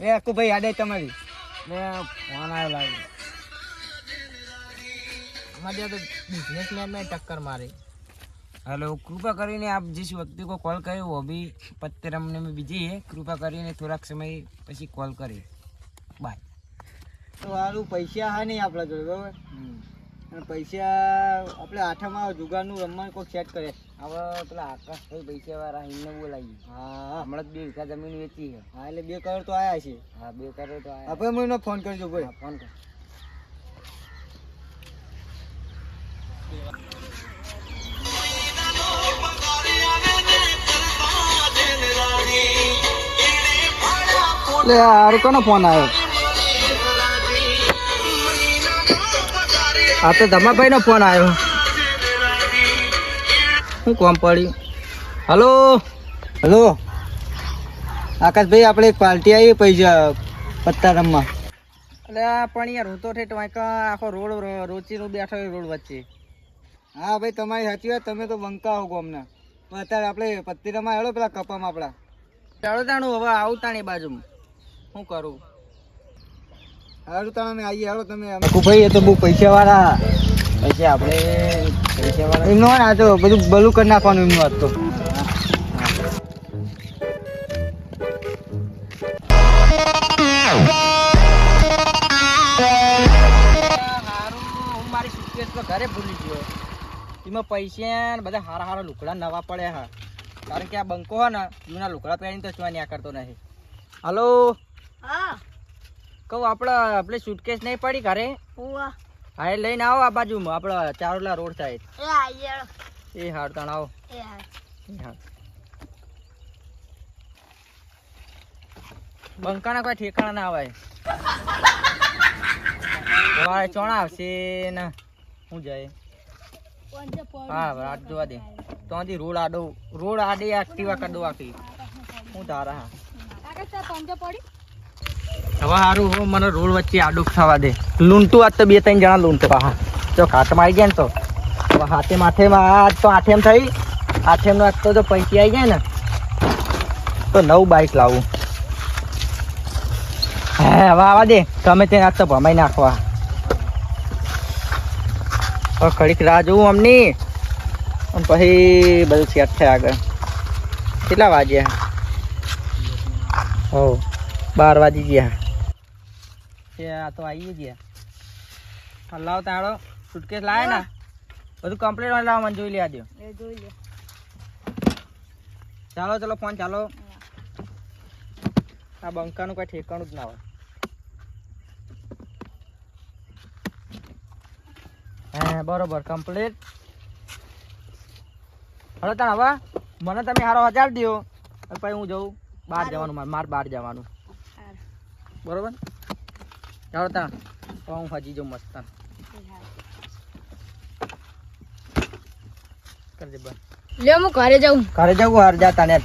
એ આકુ ભાઈ યાદ તમારી. ને ફોન આવ્યો લાગે અમારે તો બિઝનેસમેન બિઝનેસમેનને ટક્કર મારી. હેલો કૃપા કરીને આપ જે વ્યક્તિ કો કોલ કર્યો હો બી પત્તે રમને મેં બીજી હે. કૃપા કરીને થોડાક સમય પછી કોલ કરી. બાય તો સારું પૈસા હા નહીં આપણા જોડે બરાબર? પૈસા આપણે આઠામાં જુગારનું રમવાનું કોઈ સેટ કરે. હવે પેલા આકાશભાઈ પૈસા વાળા એમને બોલાવી હા. હમણાં બે વીઘા જમીન વેચી છે. હા એટલે બે કરોડ તો આયા છે. હા બે કરોડ તો આયા. આપણે મને ફોન કરજો ભાઈ. ફોન કર. એટલે સારું કોનો ફોન આવ્યો? આ તો ધમાભાઈ નો ફોન આવ્યો. શું કામ પડ્યું? હલો? હલો? આકાશભાઈ આપણે એક પાર્ટી આવી પૈસા પત્તા રમવા. એટલે પણ યાર હું તો ઠેઠ વાંક આખો રોડ રોચી નું બેઠો રોડ વચ્ચે. હા ભાઈ તમારી સાચી વાત તમે તો બંકા હો ગોમના. પણ અત્યારે આપણે પત્તી રમવા હેડો પેલા કપામાં આપણા. ચાલો તાણું હવે આવું તાણી બાજુ શું કરું? હારું તાણે આવીએ હાલો તમે ભાઈ એ તો બહુ પૈસા વાળા પૈસા આપણે એમનો આ તો બધું બલું કરી નાખવાનું એમનું વાત તો. હારું હું મારી suitcase ઘરે ભૂલી ગયો. એમાં પૈસા ને બધા હારા હારા લુકડા નવા પડ્યા હા. કારણ કે આ બંકો હે ને જૂના લુકડા પહેરીને તો શું ન્યા કરતો નહીં હલો? કહું આપણે આપણે સુટકેસ નહીં પડી ઘરે? હા એ લઈને આવો આ બાજુમાં આપણા ચારોલા રોડ સાઈડ એ હાર તણ આવો. એ બંકાના કોઈ ઠેકાણા ના આવે સવારે ચોણા આવશે ને હું જાય. હા રાત જોવા દે. ત્યાંથી રોડ આડો રોડ આડે એક્ટિવા કરી દો આખી. હું તારા હા. હવે સારું હું મને રોડ વચ્ચે આડું ખાવા દે. લૂંટું આજ તો બે ત્રણ જણા લૂંટવા હા જો ઘાટમાં આવી ગયા ને તો. હાથે માથેમાં આજ તો આઠેમ થઈ. આઠેમનો આજ તો જો આવી ગયા ને, તો નવું બાઈક લાવું. હે, હવે આવા દે. તમે તેને આજ તો ભમાઈ નાખવા. હવે ઘડીક રાહ જોઉં અમની. પછી બધું સેટ થાય આગળ. કેટલા વાગ્યા? હો બાર વાગી ગયા. એ આ તો આવી ગયા લાવ તાળો. સુટકેસ લાવે ને. બધું કમ્પ્લીટ હોય લાવ મને જોઈ લે દો ચાલો ચલો ફોન ચાલો. આ બંકાનું કોઈ ઠેકાણું જ ના હોય. હા બરોબર કમ્પ્લીટ હવે તાણ હવે મને તમે હારો હજાર દો પછી હું જઉં. બહાર જવાનું મારે મારે બહાર જવાનું. બરોબર? ચાલો તા તો હું હજી જાઉં મસ્ત. કરજે બસ લે હું ઘરે જાઉં. ઘરે જાઉં હાર જા તાને.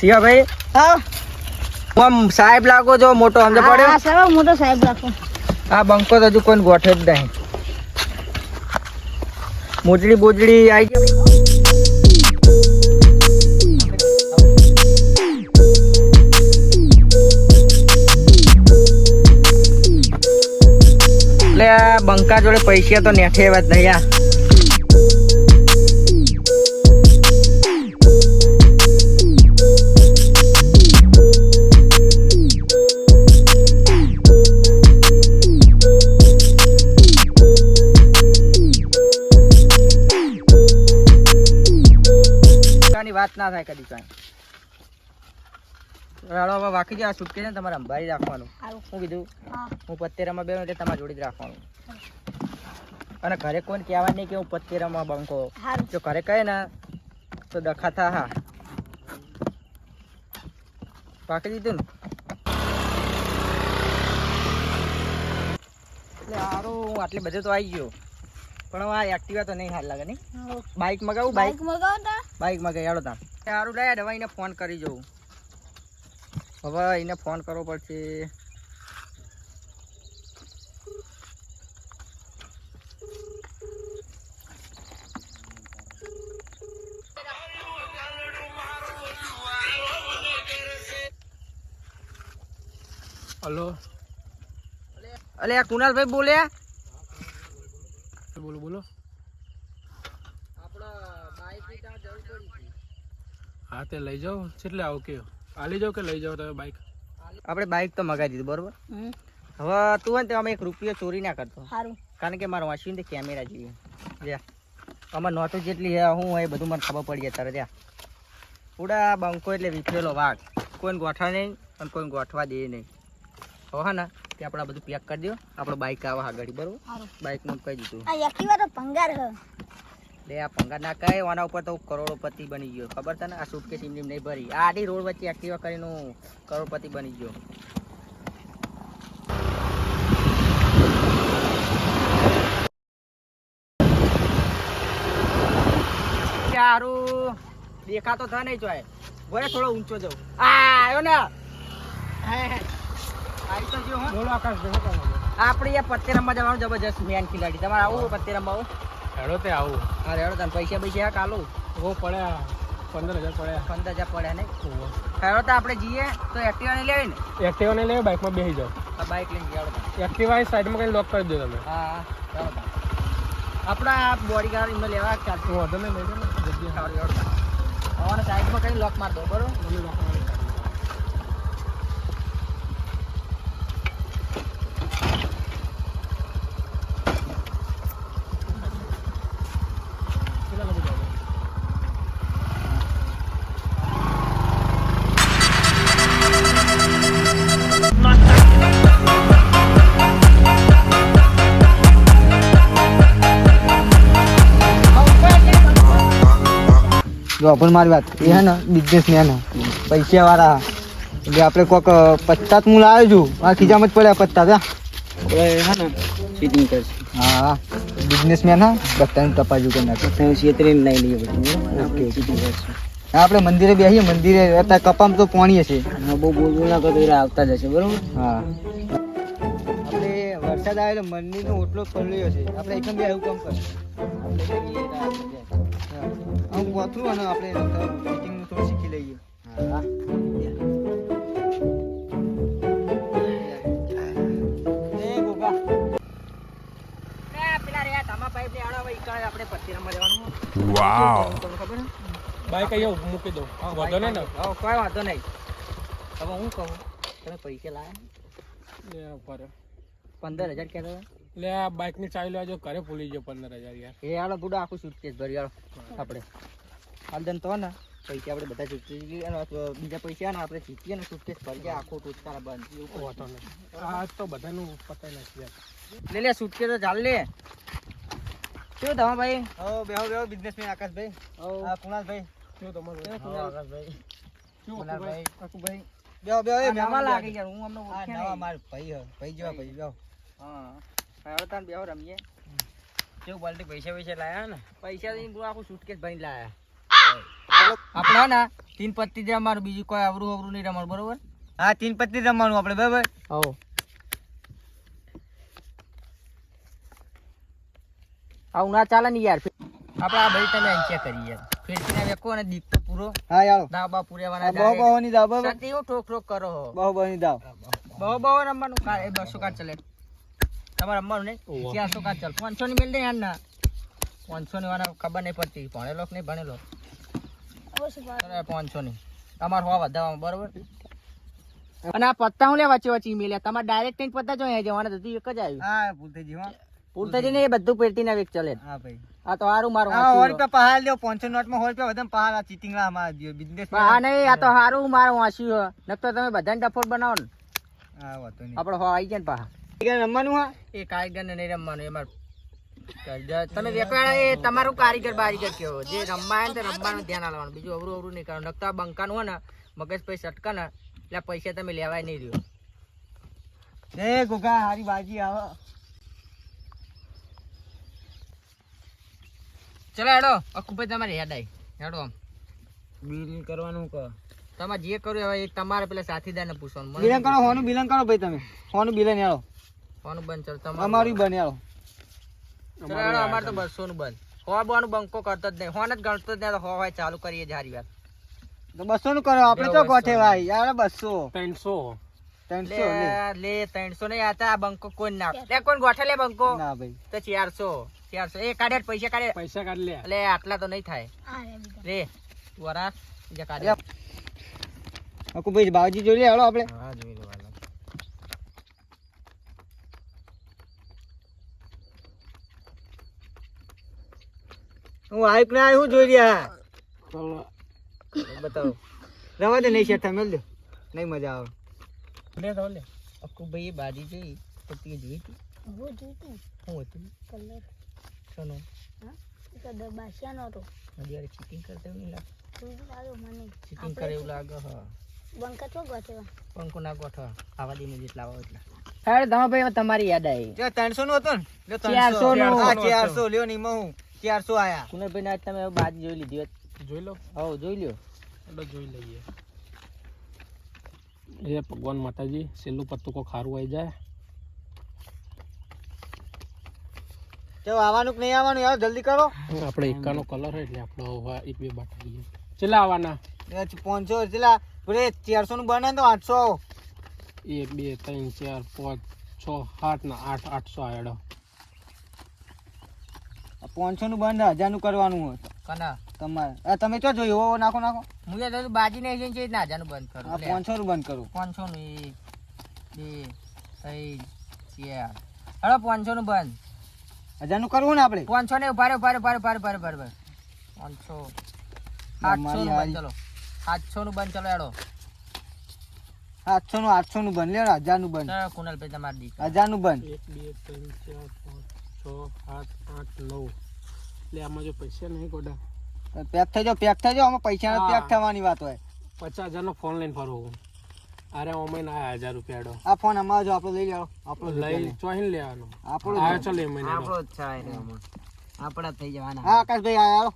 સિયા ભાઈ હા. હું આમ સાહેબ લાગો જો મોટો સમજ પડ્યો? હા સર મોટો સાહેબ લાગો. આ બંકો તો હજુ કોઈ ગોઠે જ નહીં. મોજડી બોજડી આવી બંકા જોડે પૈસા તો નેઠે એવા જ નહીં વાત ના થાય કદી કાંઈ. રાડો હવે વાકી જાય છૂટકે ને તમારે અંબારી રાખવાનું. હું કીધું હા. પત્તેરામાં બેનો એટલે તમારા જોડે જ રાખવાનું. અને ઘરે કોઈને કહેવા નહીં કે હું પત્તેરામાં બંકો જો ઘરે કહે ને તો દખાતા હા. પાકી દીધું ને? એટલે સારું હું આટલે બધે તો આવી ગયો. પણ આ એક્ટિવા તો નહીં હાલ લાગે નહીં. બાઇક મગાવું બાઇક મગાવતા બાઇક મગાવી હાલો તા સારું લાયા દવાઈને ફોન કરી જોઉં. હવે એને ફોન કરવો પડશે. હલો. અલે આ કુનાલભાઈ બોલ્યા બોલો બોલો. હા તે લઈ જાઓ. કેટલે આવું કયો હાલી જાવ કે લઈ જાઓ તમે બાઈક આપણે બાઈક તો મગાવી દીધું બરોબર? હવે તું હોય ને તો અમે એક રૂપિયો ચોરી ના કરતો. સારું કારણ કે મારો વાંચ્યું ને કેમેરા જોઈએ. જ્યાં અમારે નોતું જેટલી હે હું એ બધું મને ખબર પડી જાય તારે ત્યાં પૂરા બંકો એટલે વીખેલો વાઘ. કોઈને ગોઠવા નહીં અને કોઈને ગોઠવા દે નહીં. હવે હા ને? તે આપણે બધું પેક કરી દો આપણો બાઇક આવે આગળ બરોબર? બાઈક બાઇકનું કહી દીધું. આ એક્ટિવા તો ભંગાર હ. લે આ પંગા ના કહે આના ઉપર તો કરોડોપતિ બની ગયો. ખબર તને? આ સુટકેસ એમની નહીં ભરી. આ આડી રોડ વચ્ચે એક્ટિવા કરીને હું કરોડપતિ બની ગયો. સારું દેખાતો થા નહીં જોય ભલે થોડો ઊંચો જવું આ આવ્યો ને? આવી તો જો બોલો આકાશ દેખો તમે પત્તે રમવા જવાનું જબરજસ્ત મેન ખિલાડી. તમારે આવું પત્તે રમવા આવું. હેડો તે આવું. હા હેડો તને પૈસા પૈસા કાલું? ઓ પડ્યા. પંદર હજાર પડ્યા. પંદર હજાર પડ્યા ને. હેડો તો આપણે જઈએ તો એક્ટિવા ને લેવી ને? એક્ટિવા ને લેવી બાઇકમાં બેસી જાઓ. બાઇક લઈને તો. એક્ટિવા સાઈડમાં કઈ લોક કરી દો તમે. હા હા. આપણા બોડી ગાર્ડ એમને લેવા ચાલતું વધુ નહીં લઈ લો ને જગ્યા હેડો હેડો સાઈડમાં કઈ લોક માર દો બરોબર? લોક મારી. જો પણ મારી વાત. એ હે ને બિઝનેસમેન પૈસા વાળા એટલે આપણે કોક પચાસ હું લાવ્યો છું. આ ખીચામાં જ પડ્યા પચાસ હા હે ને સીટિંગ કરશે. હા. બિઝનેસમેન હા. બધાને તપાજુ કરી નાખે. છેતરીને લઈ લઈએ બધું. ઓકે. કરશે. હા, આપણે મંદિરે બેસીએ મંદિરે અત્યારે કપામાં તો પાણી હશે બહુ બોલ ના કરતો એટલે આવતા જશે બરોબર? હા. આપણે વરસાદ આવે એટલે મંદિરનો ઓટલો પડ્યો છે. આપણે એકદમ બે આવું કામ કરે અને આપણે ફિટિંગનું થોડું શીખી લઈએ. હા. ને વાવ. તમને ખબર હે? બાઈક અહીંયા મૂકી દઉં. હા, વાંધો નહીં ને. હા, કોઈ વાંધો નહીં. હવે હું કહું તમે પૈસા લાયા? લે પંદર હજાર કહેતા હતા. લે આ બાઇકની ચાવી લેવા જો ઘરે ભૂલી ગયો પંદર હજાર યાર. એ હાલો ગુડો આખું સુટકેસ ભરી હાલો. આપણે. હાલ તો ને પૈસા આપણે બધા જીતી અને બીજા પૈસા ને આપણે ચૂકવીએ ને સુટકેસ ભરી ગયા આખો ટૂચકારા બંધ. એવું વાંધો નથી આ તો બધાનું પતાઈ નથી યાર. લે લે સુટકેસ તો ચાલ લે. શું તમારા ભાઈ? હો બેહો બેહો બિઝનેસમેન આકાશભાઈ. હા. કુણાલભાઈ. શું તમારું? આકાશભાઈ. કુણાલ? શું કુણાલભાઈ. અકુભાઈ બેહો બેહો એ મહેમાન લાગે. લાગે યાર હું અમને આ ઓળખ્યા નવા માર ભાઈ હે ભાઈ જેવા ભાઈ બેહો. હા. હવે તાન બેહો રમીએ. કેવું બાલટી પૈસા પૈસા લાયા ને? પૈસા દઈને પૂરું આખું સુટકેસ ભરીને લાયા. આપણે ને? તીન પત્તી જ રમવાનું બીજું કોઈ અવરું અવરું નહીં રમવાનું બરોબર? હા તીન પત્તી રમવાનું આપણે બરાબર? હો આવું ના ચાલે ને યાર આપણે આ ભાઈ તમે અંચ્યા કરી યાર. વેકો અને દીપ તો પૂરો. હા યાર. દાબા પૂરેવાના બહુ બહુ ની દાવ સતી હું ઠોક ઠોક કરો બહુ બહુ ની દાવ. બહુ બહુ રમવાનું કાર એ બસો કાર ચલે. તમારે રમવાનું નહીં. ચારસો કાર ચાલ. પાંચસો ની મેળ દે યાર ના. પાંચસો ની વાળા ખબર નહીં પડતી. ભણેલો કે નહીં ભણેલો? પાંચસો ની તમારે હોવા વધારવામાં બરોબર? અને આ પત્તા હું લેવા વચ્ચે વચ્ચે મેલ્યા તમારે ડાયરેક્ટ નહીં પત્તા જોઈએ જવાના હતું એક જ આવ્યું. હા ભૂલ જીવા. હો ને એ બધું પેરતી ના વેક ચલે. હા ભાઈ. આ તો હારું મારું હા વાંચ્યું. રૂપિયા પહાડ લ્યો પાંચસો નોટમાં સો રૂપિયા બધા પહાડ આ ચીટિંગ ના અમારા દિયો બિઝનેસ હા નહીં આ તો હારું મારું વાંચ્યું હે. નકર તમે બધાને ડફોડ બનાવો ને. હા વાતો નહીં. આપણે હો આવી જાય ને પાહા. રમવાનું હા? એ કારીગર ને નહીં રમવાનું એમાં તમે વેકવાળા એ તમારું કારીગર બારીગર કેવો જે રમવા ને રમવાનું ધ્યાન આલવાનું. બીજું અવરું અવરું નહીં કરવાનું. નકતા બંકાનું હોય ને મગજ પૈસા સટકા ને એટલે પૈસા તમે લેવાય નહીં રહ્યો. એ ગોગા હારી બાજી આવો. ચલો હેડો. અકુભાઈ તમારે હેડ આવી. હેડો આમ. બિલ કરવાનું કહો. તમારે જે કર્યું હવે એ તમારે પેલા સાથીદારને પૂછવાનું. બિલન કરો હોનું બિલન કરો ભાઈ તમે. હોનું બિલન યારો કોનું બંધ ચાલ તમારું અમારું બને યારો ચલો અમારે તો બસો નું બંધ. હો બોનું બંકો કરતો જ નહીં. હોન જ ગણતો જ નહીં તો હો હોય ચાલુ કરીએ જારી વાત. તો બસો નું કરો આપણે તો ગોઠે ભાઈ? યાર બસો. ત્રણસો. ત્રણસો લે. લે. લે ત્રણસો નહીં આતા આ બંકો કોઈ ના લે કોણ ગોઠે લે બંકો? ના ભાઈ. તો ચારસો ચારસો. એ કાઢે પૈસા કાઢે. પૈસા કાઢ લે. લે આટલા તો નહીં થાય. આ રે બીજા. રે કાઢે. યપ. ભાઈ બાવજી જોઈ લે હાલો આપણે. હા જોઈ લો હું આયુક ને હું જોઈ રહ્યા બતાવો. રવા દે નહીં શેઠ તમે દે. નહીં મજા આવે. લે તો લે અક્કુ ભાઈ બાજી જોઈ તો તે જોઈ હતી. હું હતું? કલર. સોનો હા? તો દબાશિયાનો હતો. હજી ચીટિંગ કરતા નહીં લાગે. મને? ચીટિંગ કરે એવું લાગે હા. બંકા ગોઠેવા? પંખો ના ગોઠવા. આવા દીને જેટલા આવો એટલા. તમે ભાઈ તમારી યાદ આવી. જે ત્રણસો નું હતું ને? લ્યો ચારસો નું. ચારસો. લ્યો નહીં હું ચારસો આયા? કુનરભાઈ ને આજ તમે બાજી જોઈ લીધી હોત. જોઈ લો. હો જોઈ લ્યો. એટલે જોઈ લઈએ. એ ભગવાન માતાજી છેલ્લું પત્તું કો ખારું આવી જાય? તો આવવાનું કે નહીં આવવાનું? યાર જલ્દી કરો. આપણે એકાનો કલર હોય એટલે આપણો હવે એક બે બાટા લઈએ છેલ્લા આવવાના પાંચસો પેલા પેલે ચારસો નું બને તો આઠસો. એક બે ત્રણ ચાર પાંચ છ સાત ના આઠ આઠસો આયડો. પાંચસો નું બંધ હજારનું કરવાનું હોય કના? તમારે. તમે ચો જોયું? એવો નાખો નાખો. હું યાર તો બાજી નહીં જઈને છે હજારનું બંધ કરું. પાંચસો નું બંધ કરું. પાંચસો નું એક બે ત્રણ ચાર. હલો પાંચસો નું બંધ. હજારનું કરવું ને આપણે? પાંચસો ને ઊભા રહ્યો, ઊભા રહ્યો, ઊભા રહ્યો, ઊભા રહ્યો, ઊભા રહ્યો, ઊભા રહ્યો. પાંચસો. આઠસો નું બંધ ચલો આઠસો નું બંધ ચલો. એડો આઠસો નું આઠસો નું બંધ લે હજારનું બંધ કુનલ કુનાલભાઈ તમારી હજારનું બંધ એક બે ત્રણ ચાર પાંચ છ સાત આઠ નવ. એટલે આમાં જો પૈસા નહીં ગોડા. પેક થઈ જાઓ પેક થઈ જાઓ આમાં પૈસા. પેક થવાની વાત હોય. પચાસ હજારનો ફોન લઈને ફરવું અરે ઓમે ના હજાર રૂપિયા આડો. આ ફોન અમારો જો આપણે લઈ જાઓ આપણો લઈ ચોહીને લેવાનો. આપણો આ લેવો. મહિને આપણો જ છે આ રહ્યો હમણાં. આપણા થઈ જવાના. હા આકાશભાઈ આયા હાલો.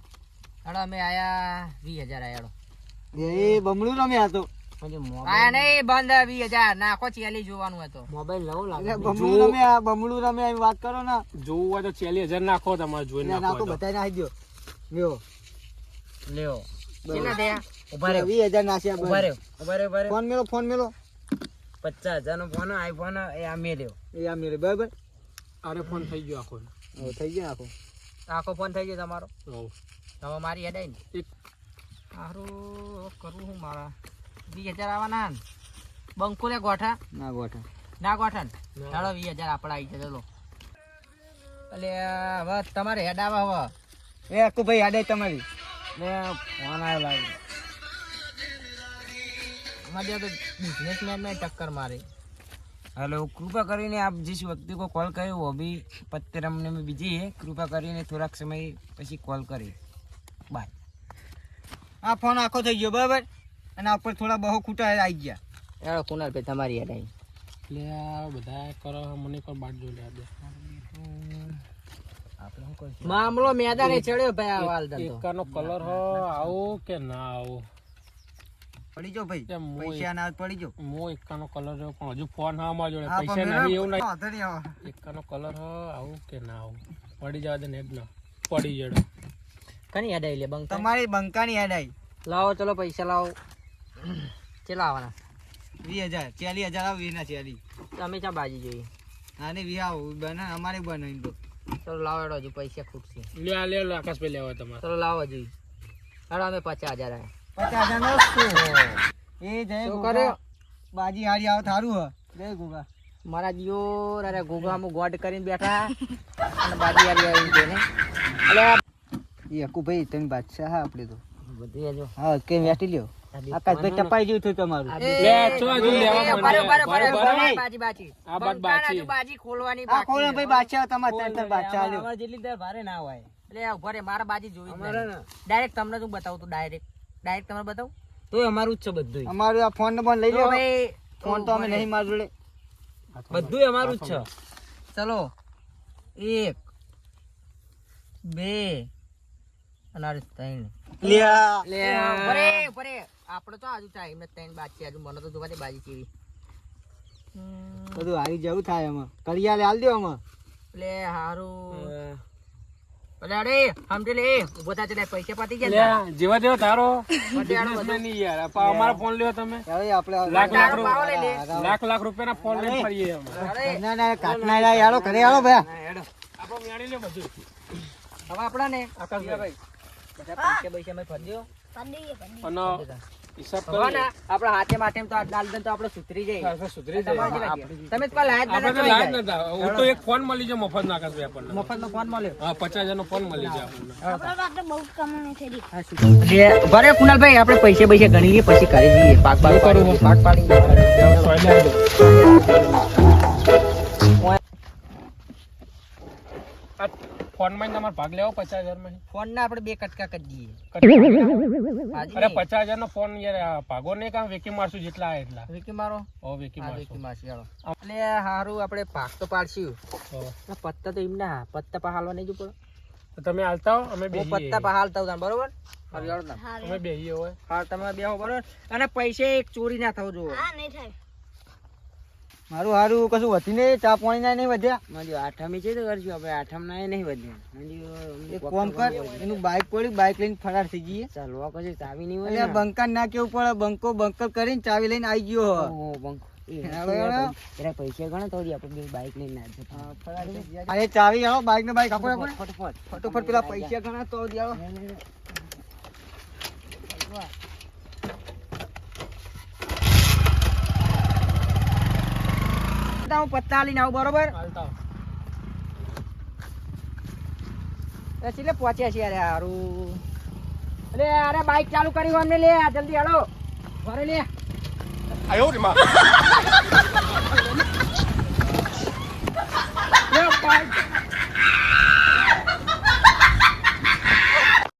હેડો અમે આયા વીસ હજાર આયા એ બમણું રમ્યા હતો બંધ વીસ હજાર. નાખો ચેલી જોવાનું હતો મોબાઈલ નવો એટલે બમણું એમ વાત કરો ને. જોવું હોય તો ચાલીસ હજાર નાખો તમારે જોઈને નાખો દો. લ્યો. લ્યો. કેટલા થયા ઊભા રહ્યો. વીસ હજાર નાખ્યા ઊભા રહ્યો ઊભા રહ્યો ઊભા રહ્યો. ફોન મેલો ફોન મેલો. પચાસ હજાર નો ફોન આઈફોન એ આ મેલ્યો. એ આ મેરે બરાબર? અરે ફોન થઈ ગયો આખો. થઈ ગયો આખો. આખો ફોન થઈ ગયો તમારો. હવે. મારી હેડાઈ ને. સારું કરવું હું મારા. વીસ હજાર આવવાના બંકો લે ગોઠા? ના ગોઠા. ના ગોઠા ચાલો વીસ હજાર આપણા આવી જશે એટલે હવે તમારે હેડ આવે હવે. એ અકુ ભાઈ હેડ તમારી. ફોન આવ્યો લાવી અમારે તો બિઝનેસમેનને ટક્કર મારી. હેલો કૃપા કરીને આપ જે વ્યક્તિ કો કોલ કર્યો હો બી પત્તરમને મેં બીજી હે. કૃપા કરીને થોડાક સમય પછી કોલ કરી. બાય. આ ફોન આખો થઈ ગયો બરાબર? અને આ ઉપર થોડા બહુ ખૂટા આવી ગયા. હેડો કુનાલ ભાઈ તમારી હેડાઈ એટલે આ બધા કરો મને કોઈ બાટ જોઈ લે મામલો મેદાને ચડ્યો ભાઈ આ વાલ ધંધો એકનો કલર હો આવો કે ના આવો? પડી જો ભાઈ. પૈસા ના પડી જો મો એકનો કલર રહ્યો પણ હજુ ફોન હા માં જોડે પૈસા નહીં એવું નહીં એકનો કલર હો આવું કે ના આવો? પડી જવા દે ને જ ના. પડી જડો. કની હેડાઈ લે બંકા તમારી બંકાની યાદ આવી લાવો ચલો પૈસા લાવો. કેટલા આવવાના વીસ હજાર ચાલીસ હજાર આવે વીસ ના ચાલીસ તમે ક્યાં બાજી જોઈએ આને વી આવું બને અમારે બને એમ તો ચલો લાવો હેડો હજુ પૈસા ખૂટશે લે આ લે આકાશ આકાશભાઈ લેવા તમારે. ચલો લાવો હજુ. હેડો અમે પચાસ હજાર આવ્યા પચાસ હજાર નો એ જય ગોગા. બાજી હારી આવો થારું હ. જય ગોગા. મારા જીઓ અરે ગોગામાં ગોડ કરીને બેઠા. અને બાજી હારી આવી છે ને એટલે એ અકુ ભાઈ તમે બાદશાહ હા આપણે તો. બધું હા કે વેટી લ્યો? આકાશભાઈ ટપાઈ ગયું થયું તમારું. લે ચો હજુ લેવા બરે, બરે, બરે, મને. બાજી, બાજી. આ બાદ બંકાને બાજી. બાજી ખોલવાની આ છે. ભાઈ બાદશાહ તમારે ત્રણ ત્રણ બાદશાહ લ્યો અમારે જેટલી દર ભારે ના હોય. એટલે ઊભા રે, મારા બાજી જોઈ ડાયરેક્ટ તમને શું બતાવું તું ડાયરેક્ટ ડાયરેક્ટ તમને બતાવું? તો અમારું જ છે બધું અમારું આ ફોન નંબર લઈ લો ભાઈ ફોન તો અમે નહીં માર જોડે. બધું અમારું જ છે. ચલો. એક બે અને આ ત્રણ. લ્યા. ભરે બરે આપણે તો આજુ ટાઈમ જ ત્રણ છે હજુ મને તો જોવા દે બાજી ચીવી બધું હારી જવું થાય એમાં કરિયાલે હાલ દો એમાં એટલે હારું. અરે અરે સમજી લે ઊભો થા ચલે પૈસા પતી ગયા જેવા જેવા તારો. બધે. નહીં યાર. આપા અમારો ફોન લ્યો તમે. લાખ લાખ લાખ લાખ રૂપિયાના ફોન લઈને ફરીએ અમે. ના ના કાટના યાર ઘરે આવો ભાઈ આપણે મેળી લ્યો બધું. હવે આપણા ને આકાશભાઈ. બધા પૈસા પૈસા મેં ફરજો અને હિસાબ હવે ને આપણા હાથે માથે તો આ ડાલ તો આપણે સુધરી જાય. સુધરી જાય. તમારે જેવા ગયા. તમે તો લાયક ના લાજ જાય. હું તો એક ફોન મળી જાય મફત ના આકાશભાઈ આપણને. મફતનો ફોન મળ્યો. હા પચાસ હજારનો ફોન મળી જાય આપણને. આપણે તો આટલે બહુ કમાણી થઈ ભરે કુનાલભાઈ આપણે પૈસા પૈસા ગણી લઈએ પછી કરી દઈએ. પાક પાક પાક પાડી ફોનમાં જ તમારે ભાગ લેવો પચાસ હજારમાં ફોન ના આપણે બે કટકા કરી દઈએ. અરે પચાસ હજાર નો ફોન યાર ભાગો નહીં કામ વેકી મારશું જેટલા આવે એટલા. વેકી મારો? ઓ વેકી હા વેકી મારશું ચાલો એટલે હારું આપણે ભાગ તો પાડશું. પત્તા તો એમ ના પત્તા પહાલવા હાલવા નહીં જ પડે તો તમે હાલતા હો અમે બે પત્તા પહાલતા હાલતા બરોબર? તમે બે હોય હા તમે બેહો બરોબર? અને પૈસે એક ચોરી ના થવું જોઈએ હા નહીં થાય. મારું હારું કશું વધી નહીં ચા પાણી ના નહીં વધ્યા. મારી આઠમી છે તો કરશું આપણે આઠમ ના નહીં વધ્યા. એક કોમ કર એનું બાઇક પડ્યું બાઇક લઈને ફરાર થઈ જઈએ. ચાલવા કશું ચાવી નહીં હોય બંકર ના કેવું પડે બંકો બંકર કરીને ચાવી લઈને આવી ગયો બંક. પૈસા ગણો તો આપણે બાઈક લઈને ના. અરે ચાવી આવો બાઇક ને બાઇક આપો આપો. ફટોફટ પેલા પૈસા ગણા તો આવો. તો હું પત્તા લઈને આવું બરોબર. એટલે પહોંચ્યા છીએ અરે સારું અરે અરે બાઈક ચાલુ કરી અમને લે આ જલ્દી હાલો. ઘરે લે. લે,